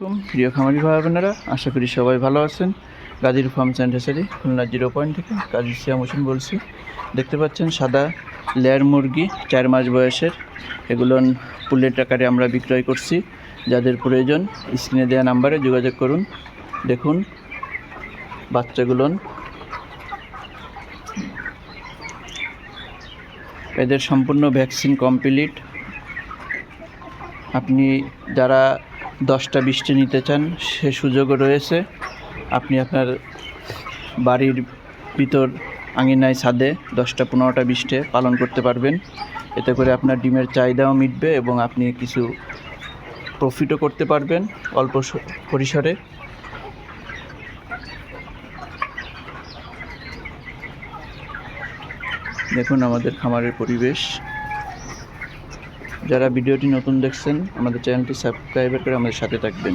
প্রিয় খামারি ভাই বোনেরা আশা করি সবাই ভালো আছেন। গাজীর ফার্ম সেন্টারি খুলনা জিরো পয়েন্ট থেকে কাজী সিয়াম হোসেন বলছি। দেখতে পাচ্ছেন সাদা লেয়ার মুরগি, চার মাস বয়সের। এগুলো পুলেট আকারে আমরা বিক্রয় করছি। যাদের প্রয়োজন, স্ক্রিনে দেওয়া নাম্বারে যোগাযোগ করুন। দেখুন, বাচ্চাগুলো। এদের সম্পূর্ণ ভ্যাকসিন কমপ্লিট। আপনি যারা দশটা বৃষ্টি নিতে চান, সে সুযোগও রয়েছে। আপনি আপনার বাড়ির ভিতর আঙিনায় ছাদে দশটা পনেরোটা বিশটে পালন করতে পারবেন। এতে করে আপনার ডিমের চাহিদাও মিটবে এবং আপনি কিছু প্রফিটও করতে পারবেন অল্প পরিসরে। দেখুন আমাদের খামারের পরিবেশ। যারা ভিডিওটি নতুন দেখছেন আমাদের চ্যানেলটি সাবস্ক্রাইব করে আমাদের সাথে থাকবেন।